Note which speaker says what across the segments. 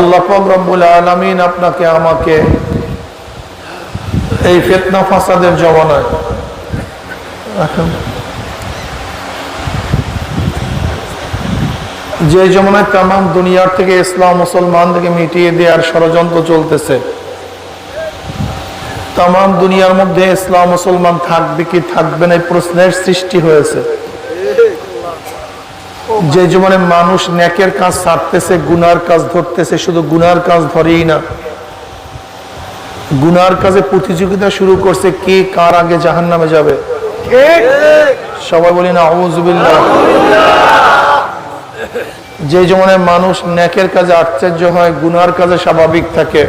Speaker 1: আল্লাহ রব্বুল আলমিন আপনাকে আমাকে এই ফেতনা ফাসাদের জমানায় যে জমানায় তাম দুনিয়ার থেকে ইসলাম, মুসলমান থেকে মিটিয়ে দেওয়ার ষড়যন্ত্র চলতেছে তাম দুনিয়ার মধ্যে ইসলাম, মুসলমান থাকবে কি থাকবে না এই প্রশ্নের সৃষ্টি হয়েছে। যে জীবনে মানুষ ন্যাকের কাজ ছাড়তেছে গুনার কাজ ধরতেছে শুধু গুনার কাজ ধরেই না। গুনার কাজে প্রতিযোগিতা শুরু করছে কে কার আগে জাহান নামে যাবে সবাই বলি না যে জীবনে মানুষ ন্যাকের কাজে আশ্চর্য হয় গুনার কাজে স্বাভাবিক থাকে।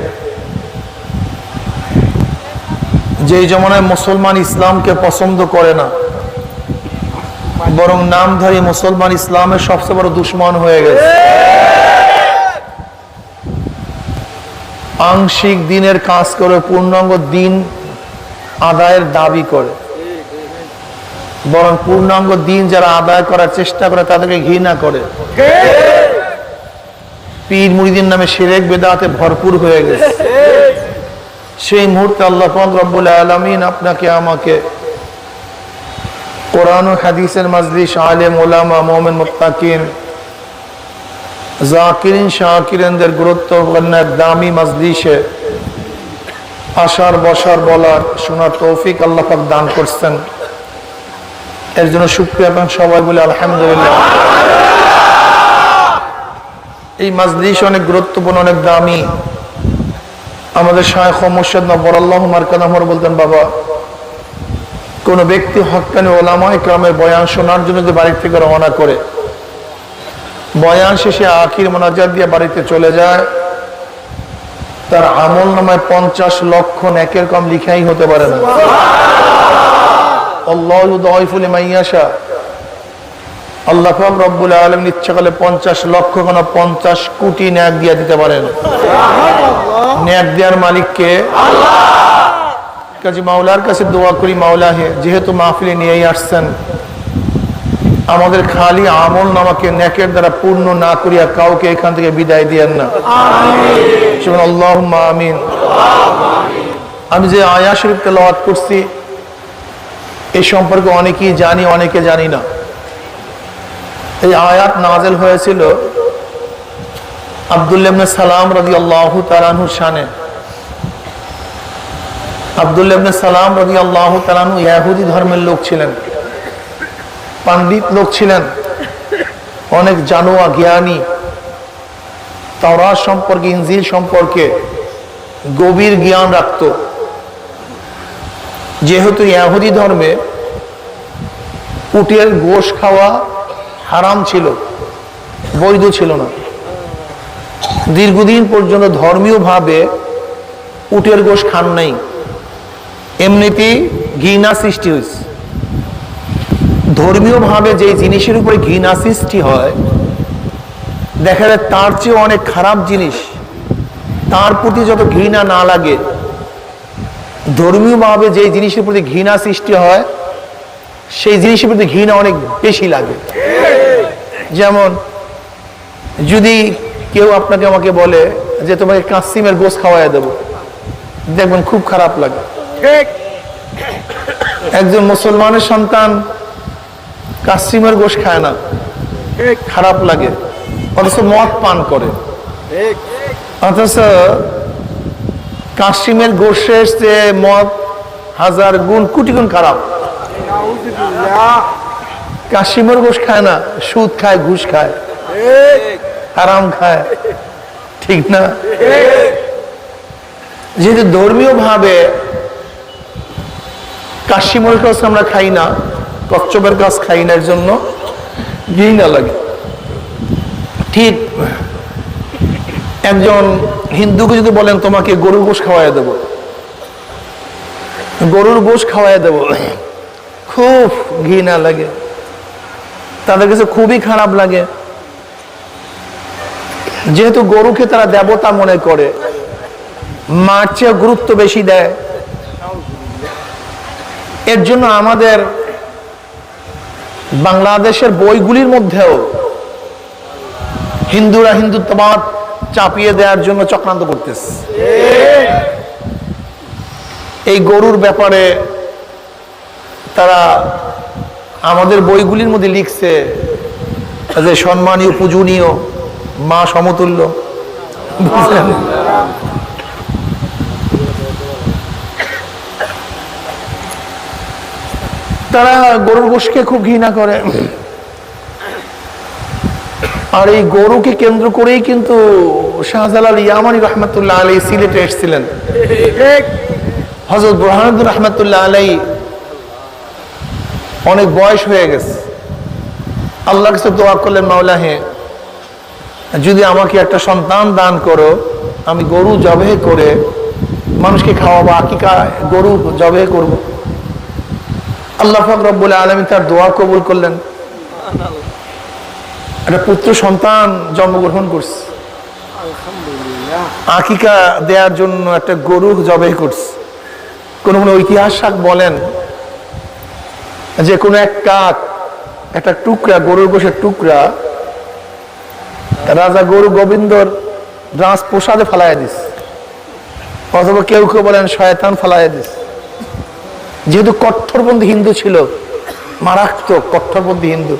Speaker 1: যে জমানায় মুসলমান ইসলামকে পছন্দ করে না বরং নামধারী মুসলমান ইসলামের সবচেয়ে বড় দুশ্মন হয়ে গেছে। আংশিক দিনের কাজ করে, পূর্ণাঙ্গ দিন আদায়ের দাবি করে। বরং পূর্ণাঙ্গ দিন যারা আদায় করার চেষ্টা করে, তাদেরকে ঘৃণা করে। পীর মুরিদিন নামে সেরেক বেদাতে ভরপুর হয়ে গেছে। সেই মুহূর্তে আল্লাহ রব্বুল আলমিন আপনাকে, আমাকে কোরআন ও হাদিসের মাজলিস আলেম ওলামা মোমেন, মুত্তাকিন, জাকিরিন, শাকিরেনদের গুরুত্বপূর্ণ দামি মাজলিসে আসার বসার বলার শোনার তৌফিক আল্লাহ পাক দান করছেন। এর জন্য শুক্রিয়া এবং সবাই বলে আলহামদুলিল্লাহ। এই মাজলিস অনেক গুরুত্বপূর্ণ, অনেক দামি। আমাদের শায়খ মুর্শিদ নবর আল্লাহ মার্কানামর বলতেন, বাবা কোন ব্যক্তি হকানি ওলামায় ক্রমের বয়ান শোনার জন্য যে বাড়ির থেকে রওনা করে বয়ান শেষে আখির মোনাজাত দিয়ে বাড়িতে চলে যায় তার আমল নামায় পঞ্চাশ লক্ষ একের কম লিখাই হতে পারে না। আল্লাহ আল্লাহ রব্বুল আলম ইচ্ছা করলে পঞ্চাশ লক্ষ কোন পঞ্চাশ কোটি ন্যাক দিয়ে দিতে পারেন। ন্যাক দেওয়ার মালিককে কাজী মাওলার কাছে দোয়া করি মাওলা হে যেহেতু মাহফিলে নিয়েই আসছেন আমাদের খালি আমল নামাকে ন্যাকের দ্বারা পূর্ণ না করিয়া কাউকে এখান থেকে বিদায় দিয়েন না। আল্লাহ আমিন। আমি যে আয়া শরীফ তেলাওয়াত করছি এই সম্পর্কে অনেকেই জানি অনেকে জানি না। এই আয়াত নাজেল হয়েছিল আবদুল্লাবনে সালাম রবি আল্লাহ তালানহুর শানে। আবদুল্লাবনে সালাম রবি আল্লাহ তালানহু ইয়াহুদি ধর্মের লোক ছিলেন। পাণ্ডিত লোক ছিলেন। অনেক জানোয়া, জ্ঞানী। তাওরা সম্পর্কে, ইনজিল সম্পর্কে গভীর জ্ঞান রাখত। যেহেতু ইয়াহুদি ধর্মে উটের গোশ খাওয়া হারাম ছিল, বৈধ ছিল না। দীর্ঘদিন পর্যন্ত ধর্মীয়ভাবে উটের গোশ খান নাই। এমনিতেই ঘৃণা সৃষ্টি হয়েছে। ধর্মীয়ভাবে যে জিনিসের উপরে ঘৃণা সৃষ্টি হয়, দেখা যায় তার চেয়ে অনেক খারাপ জিনিস, তার প্রতি যত ঘৃণা না লাগে, ধর্মীয়ভাবে যে জিনিসের প্রতি ঘৃণা সৃষ্টি হয়, সেই জিনিসের প্রতি ঘৃণা অনেক বেশি লাগে। যেমন, যদি কেউ আপনাকে আমাকে বলে যে, তোমাকে কাসিমের গোস খাওয়াই দেবো। দেখবেন খুব খারাপ লাগে। একজন মুসলমানের সন্তান কাসিমের গোস খায় না। খারাপ লাগে। অথচ মদ পান করে। অথচ কাসিমের গোশের যে মদ হাজার গুণ কোটি গুণ খারাপ। কাশিমের গোস খায় না সুদ খায় ঘুষ খায়। আরাম খায়। ঠিক না? যেহেতু ধর্মীয় ভাবে কাশিমের গাছ আমরা খাই না, কচ্ছপের গাছ খাই না, এর জন্য ঘি না লাগে। ঠিক একজন হিন্দুকে যদি বলেন, তোমাকে গরুর গোশ খাওয়াই দেব। গরুর গোশ খাওয়াই দেব। খুব ঘৃণা লাগে। তাদের কাছে খুবই খারাপ লাগে। যেহেতু গরুকে তারা দেবতা মনে করে, মার চেয়ে গুরুত্ব বেশি দেয়। এর জন্য আমাদের বাংলাদেশের বইগুলির মধ্যেও হিন্দুরা হিন্দুত্ববাদ চাপিয়ে দেওয়ার জন্য চক্রান্ত করতেছে। এই গরুর ব্যাপারে তারা আমাদের বইগুলির মধ্যে লিখছে যে সম্মানীয়, পূজনীয়, মা সমতুল্য। বুঝলেন? তারা গরুর গোশকে খুব ঘৃণা করে। আর এই গরুকে কেন্দ্র করেই কিন্তু শাহজালাল ইয়ামানি রহমতুল্লাহ আলী সিলেটে এসেছিলেন। হজরত বুরহানুদ্দিন রহমতুল্লাহ আলাই অনেক বয়স হয়ে গেছে। আল্লাহ কাছে দোয়া করলেন, মাওলা হে, যদি আমাকে একটা সন্তান দান করো, আমি গরু জবে করে মানুষকে খাওয়াবো আকিকা গরু জবে করব? আল্লাহ ফকরবুল আলমী তার দোয়া কবুল করলেন। একটা পুত্র সন্তান জন্মগ্রহণ করছে। আকিকা দেওয়ার জন্য একটা গরু জবে করছে। কোনো কোনো ইতিহাসক বলেন যে কোনো এক কাক একটা টুকরা গরুর গোশের টুকরা রাজা গরু গোবিন্দর রাজ প্রসাদে ফালাইয়া দিস অথবা কেউ কেউ বলেন শয়তান ফালাইয়া দিস যেহেতু কট্টরপন্থী হিন্দু ছিল, মারাত্মক কট্টরপন্থী হিন্দু।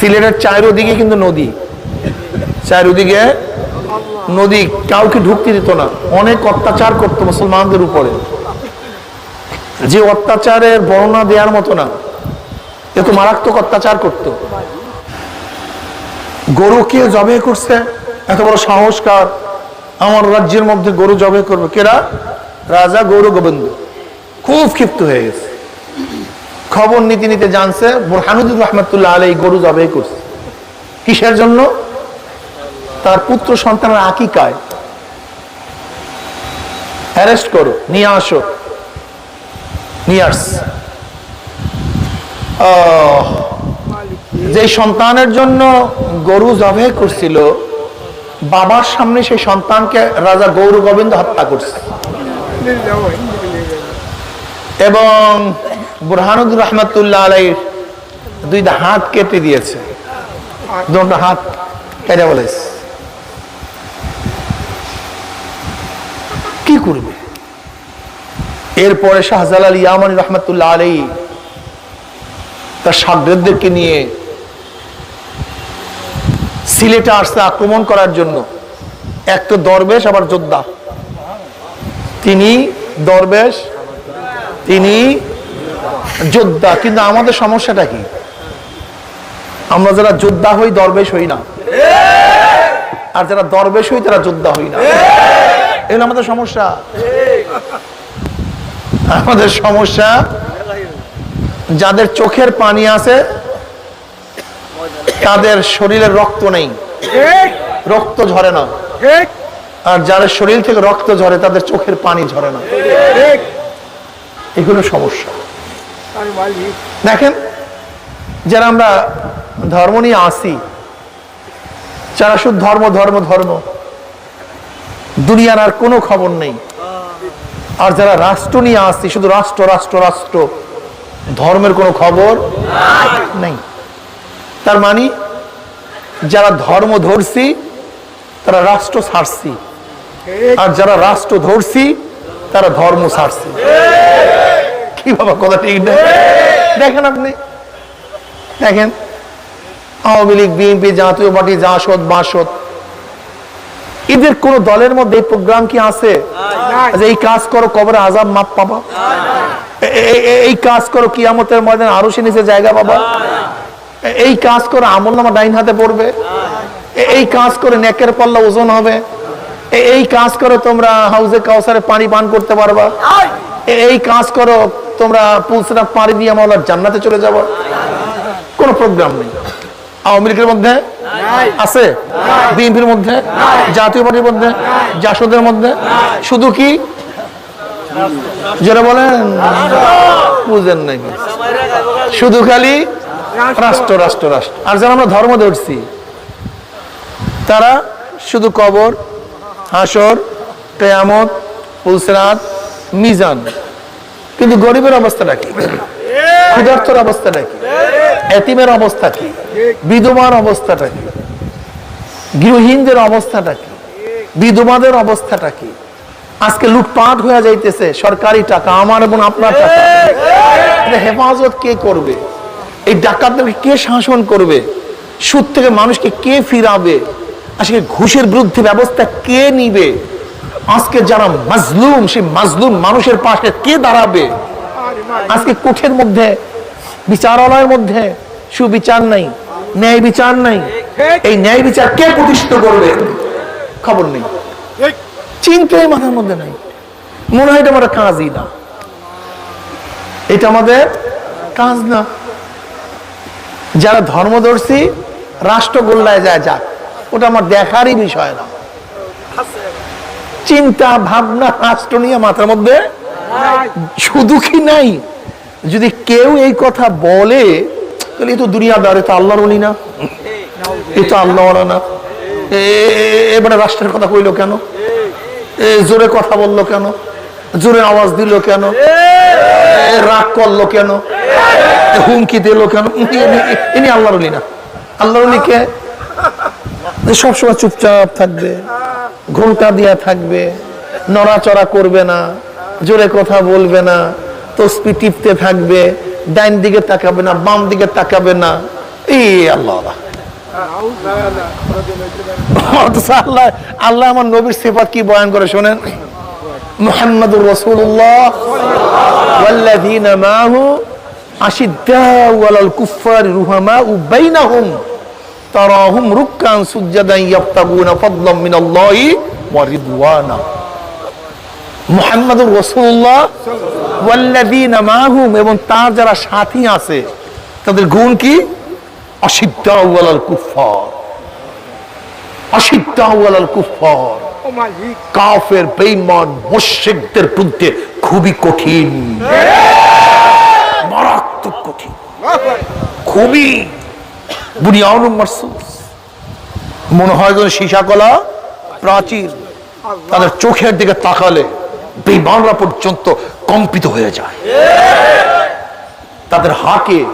Speaker 1: সিলেটের চারিদিকে কিন্তু নদী। চারিদিকে নদী কাউকে ঢুকতে দিত না। অনেক অত্যাচার করতো মুসলমানদের উপরে। যে অত্যাচারের বর্ণনা দেওয়ার মতো না, এ তো মারাত্মক অত্যাচার করত। গরুকে জবে করছে? এত বড় সংস্কার আমার রাজ্যের মধ্যে গরু জবে করবে। কেরা? রাজা গৌর গোবিন্দ। খুব ক্ষিপ্ত হয়ে গেছে। খবর নীতি নিতে জানছে, বোরহানুদ্দিন রহমতুল্লাহ আলাই গরু জবে করছে। কিসের জন্য? তার পুত্র সন্তানের আকিকায়। অ্যারেস্ট করো, নিয়ে আসো। নিয়ে যে সন্তানের জন্য গরু জবে করছিল, বাবার সামনে সেই সন্তানকে রাজা গৌর গোবিন্দ হত্যা করছে। এবং বুরহানুদ্দিন রহমতুল্লাহ আলাইর দুইটা হাত কেটে দিয়েছে। দুটো হাত কেটে বলেছে। কি করবে? এরপরে শাহজালাল ইয়ামানি রহমতুল্লাহ আলাই তার সাগরেদদেরকে নিয়ে সিলেটে আসতে আক্রমণ করার জন্য। এক তো দরবেশ, আবার যোদ্ধা। তিনি দরবেশ তিনি যোদ্ধা, কিন্তু আমাদের সমস্যাটা কি? আমরা যারা যোদ্ধা হই, দরবেশ হই না। আর যারা দরবেশ হই, তারা যোদ্ধা হই না। এগুলো আমাদের সমস্যা। আমাদের সমস্যা, যাদের চোখের পানি আছে, তাদের শরীরের রক্ত নেই। রক্ত ঝরে না। আর যাদের শরীর থেকে রক্ত ঝরে, তাদের চোখের পানি ঝরে না। এগুলো সমস্যা। দেখেন যারা আমরা ধর্ম নিয়ে আসি যারা শুধু ধর্ম ধর্ম ধর্ম দুনিয়ার আর কোনো খবর নেই। আর যারা রাষ্ট্র নিয়ে আসছি শুধু রাষ্ট্র রাষ্ট্র রাষ্ট্র ধর্মের কোনো খবর নেই। তার মানে যারা ধর্ম ধরছি তারা রাষ্ট্র ছাড়ছি। আর যারা রাষ্ট্র ধরছি তারা ধর্ম ছাড়ছি। কি বাবা কথা ঠিক না। দেখেন আপনি। দেখেন। Awami League BNP Jatiya party JASAD Basad. এদের কোন দলের মধ্যে এই প্রোগ্রাম কি আছে? যে এই কাজ করো কবরে আজাব মাপ পাবা। এই কাজ করো কিয়ামতের ময়দানে আরও সে নিচে জায়গা পাবা। এই কাজ করে আমল নামা ডাইন হাতে পড়বে। এই কাজ করে নেকের পাল্লা ওজন হবে। এই কাজ করে তোমরা হাউজে কাউসারে পানি পান করতে পারবা। এই কাজ করো তোমরা পুলসরা পাড়ি দিয়ে মাওলার জান্নাতে চলে যাব? কোনো প্রোগ্রাম নেই। আওয়ামী লীগের মধ্যে? আছে? বিএনপির মধ্যে? জাতীয় পার্টির মধ্যে? জাসদের মধ্যে? শুধু কি? যারা বলেন। বুঝেন নাকি শুধু খালি রাষ্ট্র রাষ্ট্র রাষ্ট্র। আর যারা আমরা ধর্ম ধরছি তারা শুধু কবর হাসর কেয়ামত পুলসরাত মিজান। কিন্তু গরিবের অবস্থাটা কি ক্ষুধার্তর অবস্থাটা কি এতিমের অবস্থা কি? বিধবার অবস্থাটা কি গৃহহীনদের অবস্থাটা কি বিধবাদের অবস্থাটা কি আজকে লুটপাট হয়ে যাইতেছে, সরকারি টাকা, আমার এবং আপনার টাকা। হেফাজত কে করবে? এই ডাকাতদেরকে কে শাসন করবে? সুদ থেকে মানুষকে কে ফিরাবে? আজকে ঘুষের বিরুদ্ধে ব্যবস্থা কে নিবে? আজকে যারা মাজলুম, সেই মাজলুম মানুষের পাশে কে দাঁড়াবে? আজকে কোঠের মধ্যে, বিচারালয়ের মধ্যে সুবিচার নাই, ন্যায় বিচার নাই। এই ন্যায় বিচার কে প্রতিষ্ঠিত করবে? খবর নেই। চিন্তাই মাথার মধ্যে নাই। মনে হয় এটা আমাদের কাজই না। এটা আমাদের কাজ না। যারা ধর্মদর্শী রাষ্ট্র গোল্লায় যায় যাক, ওটা আমার দেখারই বিষয় না। চিন্তা, ভাবনা রাষ্ট্র নিয়ে মাথার মধ্যে? শুধু কি নাই? যদি কেউ এই কথা বলে, তাহলে তো দুনিয়াদার এ তো আল্লাহর অলি না। এ তো আল্লাহ না। এবারে রাষ্ট্রের কথা কইলো কেন? জোরে কথা বলল কেন? জোরে আওয়াজ দিল কেন? রাগ করল কেন? হুমকি দিল কেন? ইনি- আল্লাহর অলি না। আল্লাহর অলিকে যে সবসময় চুপচাপ থাকবে। ঘোমটা দিয়া থাকবে, নড়াচড়া করবে না, জোরে কথা বলবে না তসপি টিপতে থাকবে, ডাইন দিকে তাকাবে না, বাম দিকে তাকাবে না। এই আল্লাহ। আল্লাহ। আল্লাহ আমার নবীর সিফাত কি বয়ান করে শোনেন? মুহাম্মাদুর রাসূলুল্লাহ ওয়াল্লাযীনা মাহু আশিদ্দাউ আলাল কুফফারি রুহামাউ বাইনাহুম। তারাহুম রুক্কান সুজ্জাদান ইয়াবতাগুনা ফাদলাম মিনাল্লাহি ওয়া রিদওয়ানা। মুহাম্মাদুর রাসূলুল্লাহ মাহুম, এবং তার যারা সাথী আছে, তাদের গুণ কি? অসিদ্দাউ আলাল কুফফার। অসিদ্দাউ আলাল কুফফার। কাফের, বেঈমান, মুশরিকদের বিরুদ্ধে খুবই কঠিন। মারাত্মক কঠিন। খুবই বুনিয়াউন মারসুস। মনে হয় যেন সীসা কলা প্রাচীর। তাদের চোখের দিকে তাকালে বেঈমানরা পর্যন্ত কম্পিত হয়ে যায়। তাদের হাকে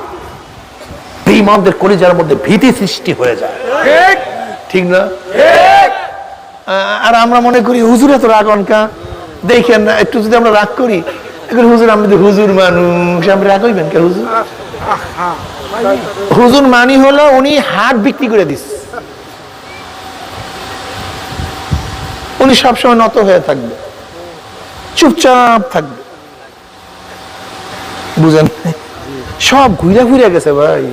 Speaker 1: বেঈমানদের কলিজার মধ্যে ভীতি সৃষ্টি হয়ে যায়। ঠিক। না? আর আমরা মনে করি হুজুর এত রাগ অনকা দেখেন না একটু যদি আমরা রাগ করি এখন হুজুর আমি হুজুর মানুষ আমরা রাগ হইবেন কে হুজুর? হুজুর মানি হলো উনি হাট বিক্রি করে দিস উনি সবসময় নত হয়ে থাকবে। চুপচাপ থাকবে। বুঝেন? সব ঘুরে ঘুরে গেছে ভাই।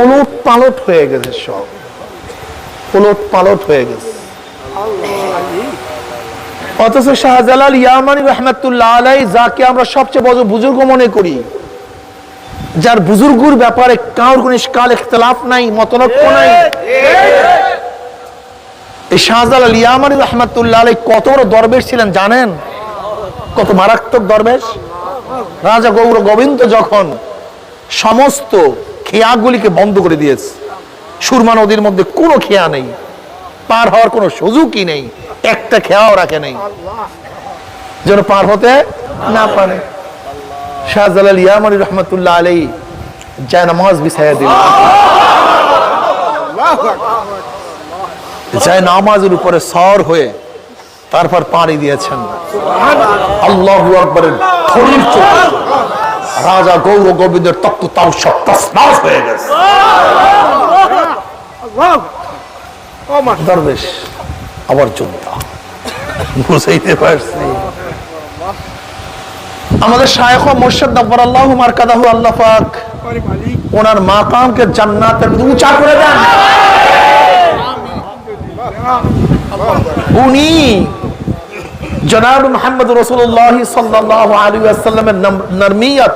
Speaker 1: ওলট পালট হয়ে গেছে সব। ওলট পালট হয়ে গেছে। অথচ শাহজালাল ইয়ামানি রহমতুল্লাহ আলাই যাকে আমরা সবচেয়ে বড় বুজুর্গ মনে করি যার বুজুর্গুর ব্যাপারে কাউর কোন কাল ইখতলাফ নাই মতনক্য নাই। এই শাহজালাল ইয়ামানি রহমতুল্লাহ কত বড় দরবেশ ছিলেন, জানেন? কত মারাত্মক দরবেশ। রাজা গৌর গোবিন্দ যখন সমস্ত খেয়াগুলিকে বন্ধ করে দিয়েছে, সুরমা নদীর মধ্যে কোনো খেয়া নেই, পার হওয়ার কোনো সুযোগই নেই, একটা খেয়াও রাখে নেই। যেন পার হতে না পারে। শাহজালাল ইয়ামানি রহমতুল্লাহ আলাই নামাজ বিছাইয়া দিল। নামাজের উপরে সর হয়ে তারপর পাড়ি দিয়েছেন। আল্লাহ আকবরের রাজা গৌর গোবিন্দের তত্ত্ব তাও সব হয়ে গেছে। দরবেশ, আবার যোদ্ধা বুঝাইতে পারছি। আমাদের শায়খ মোর্শেদ নব্বর আল্লাহ মারকাদাহু আল্লাহ পাক ওনার মাকামকে জান্নাতের উঁচা করে দেন। উনি জনাব মোহাম্মদ রসুল্লাহ সাল্লাহ আলী আসাল্লামের নরমিয়ত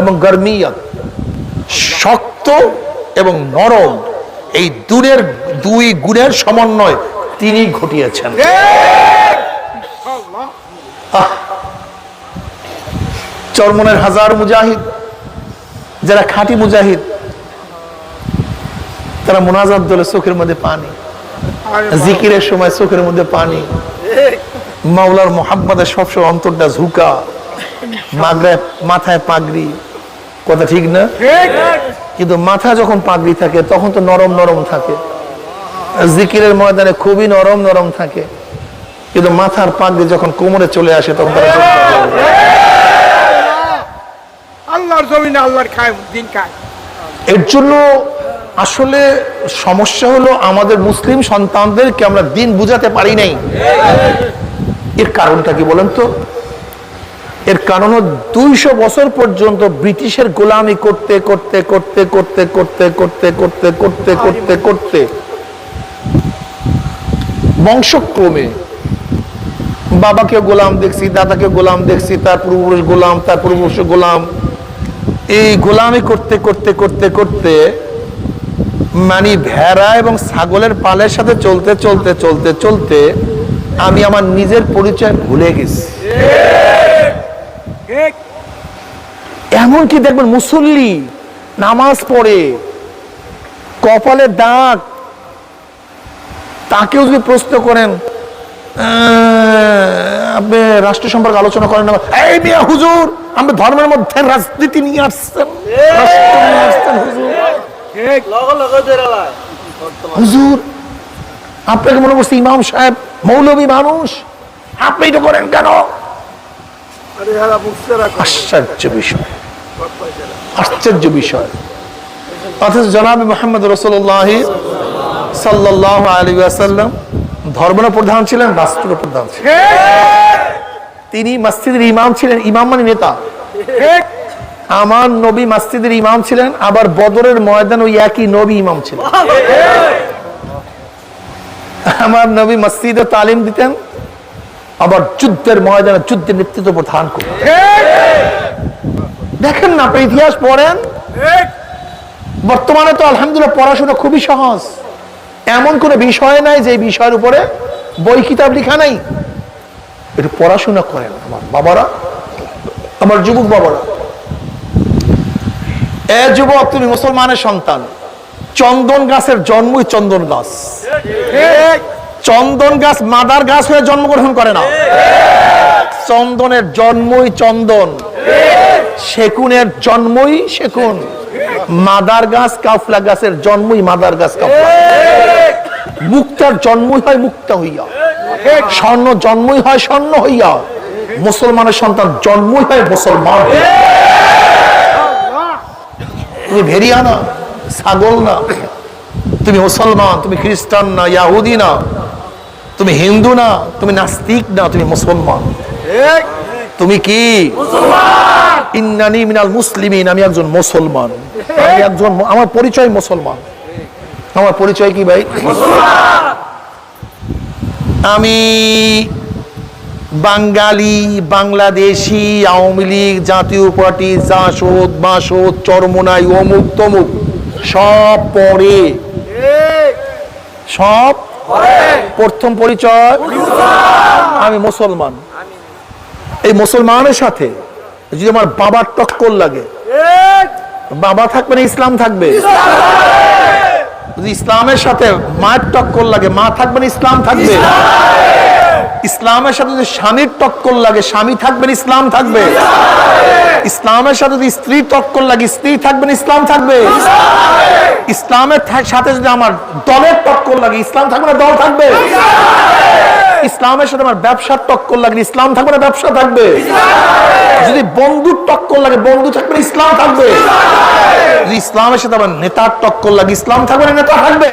Speaker 1: এবং গরমিয়ত। শক্ত এবং নরম। এই দূরের দুই গুণের সমন্বয় তিনি ঘটিয়েছেন। আহ! চরমনের হাজার মুজাহিদ যারা খাঁটি মুজাহিদ তারা মোনাজাত দলে চোখের মধ্যে পানি। জিকিরের সময় চোখের মধ্যে পানি। মাওলার মোহাম্মদের সবসময় অন্তরটা ঝুঁকা। মাগরায় মাথায় পাগড়ি। কথা ঠিক না? কিন্তু মাথা যখন পাগড়ি থাকে তখন তো নরম নরম থাকে। জিকিরের ময়দানে খুবই নরম নরম থাকে। কিন্তু মাথার দিয়ে যখন কোমরে চলে আসে তখন তারা।
Speaker 2: আল্লাহর জমিনে আল্লাহর খায়, দিন খায়।
Speaker 1: এর জন্য আসলে সমস্যা হলো আমাদের মুসলিম সন্তানদেরকে আমরা দিন বুঝাতে পারি নাই। এর কারণটা কি বলেন তো? এর কারণ দুইশো বছর পর্যন্ত ব্রিটিশের গোলামি করতে করতে করতে করতে করতে করতে করতে করতে করতে করতে বংশক্রমে বাবাকে গোলাম দেখছি দাদাকে গোলাম দেখছি, তার পূর্বপুরুষ গোলাম, তার পূর্বপুরুষ গোলাম। এই গোলামি করতে করতে করতে করতে মানে ভেড়া এবং ছাগলের পালের সাথে চলতে চলতে চলতে চলতে আমি আমার নিজের পরিচয় ভুলে গেছি। এমনকি দেখবেন মুসল্লি নামাজ পড়ে কপালে দাগ, তাকেও যদি প্রশ্ন করেন আপনি রাষ্ট্র সম্পর্কে আলোচনা করেন এই মিয়া হুজুর আপনি ধর্মের মধ্যে রাজনীতি নিয়ে আসছেন। রাষ্ট্র নিয়ে আসছেন হুজুর হুজুর আপনাকে মনে করছে ইমাম সাহেব মৌলবী মানুষ? আপনি এটা করেন কেন? আশ্চর্য বিষয়। আশ্চর্য বিষয়। অথচ জনাব মোহাম্মদ রসুল্লাহ সাল্লাহ আলী আসাল্লাম ধর্মের প্রধান ছিলেন রাষ্ট্রের প্রধান ছিলেন। তিনি মসজিদের ইমাম ছিলেন ইমাম মানে নেতা। আমার নবী মসজিদের ইমাম ছিলেন আবার বদরের ময়দান ওই একই নবী ইমাম ছিলেন। আমার নবী মসজিদে তালিম দিতেন আবার যুদ্ধের ময়দানে যুদ্ধের নেতৃত্ব প্রধান করতেন। দেখেন না আপনি ইতিহাস পড়েন। বর্তমানে তো আলহামদুলিল্লাহ পড়াশোনা খুবই সহজ। এমন কোনো বিষয় নাই যে বিষয়ের উপরে বই কিতাব লিখা নাই। একটু পড়াশোনা করেন আমার বাবারা, আমার যুবক বাবারা। এ যুবক, তুমি মুসলমানের সন্তান। চন্দন গাছের জন্মই চন্দন গাছ। চন্দন গাছ মাদার গাছ হয়ে জন্মগ্রহণ করে না। চন্দনের জন্মই চন্দন। সেকুনের জন্মই সেকুন। মাদার গাছ কাফলা গাছের জন্মই মাদার গাছ কাফলা। মুক্তার জন্মই হয় মুক্তা হইয়া। স্বর্ণ জন্মই হয় স্বর্ণ হইয়া। মুসলমানের সন্তান জন্মই হয় মুসলমান তুমি ভেরিয়া না ছাগল না। তুমি মুসলমান তুমি খ্রিস্টান না ইয়াহুদি না। তুমি হিন্দু না তুমি নাস্তিক না তুমি মুসলমান। তুমি কি? ইন্নানি মিনাল মুসলিমিন আমি একজন মুসলমান। আমি একজন আমার পরিচয় মুসলমান। আমার পরিচয় কি ভাই? আমি বাঙালি, বাংলাদেশি, আওয়ামী লীগ, জাতীয় পার্টি জাসদ বাসদ চরমোনাই অমুক তমুক, সব পরে। সব প্রথম পরিচয়, আমি মুসলমান। এই মুসলমানের সাথে যদি আমার বাবার টক্কর লাগে, বাবা থাকবে না, ইসলাম থাকবে। ইসলামের সাথে মায়ের টক্কর লাগে, মা থাকবেন, ইসলাম থাকবে। ইসলামের সাথে যদি স্বামীর টক্কর লাগে, স্বামী থাকবেন, ইসলাম থাকবে। ইসলামের সাথে যদি স্ত্রীর টক্কর লাগে, স্ত্রী থাকবেন, ইসলাম থাকবে। ইসলামের সাথে যদি আমার দলের টক্কর লাগে, ইসলাম থাকবে না, দল থাকবে। ইসলামের সাথে আমার ব্যবসার টক্কর লাগে ইসলাম থাকবে না, ব্যবসা থাকবে। যদি বন্ধুর টক্কর লাগে, বন্ধু থাকবে ইসলাম থাকবে। যদি ইসলামের সাথে আমার নেতার টক্কর লাগে, ইসলাম থাকবে না, নেতা থাকবে।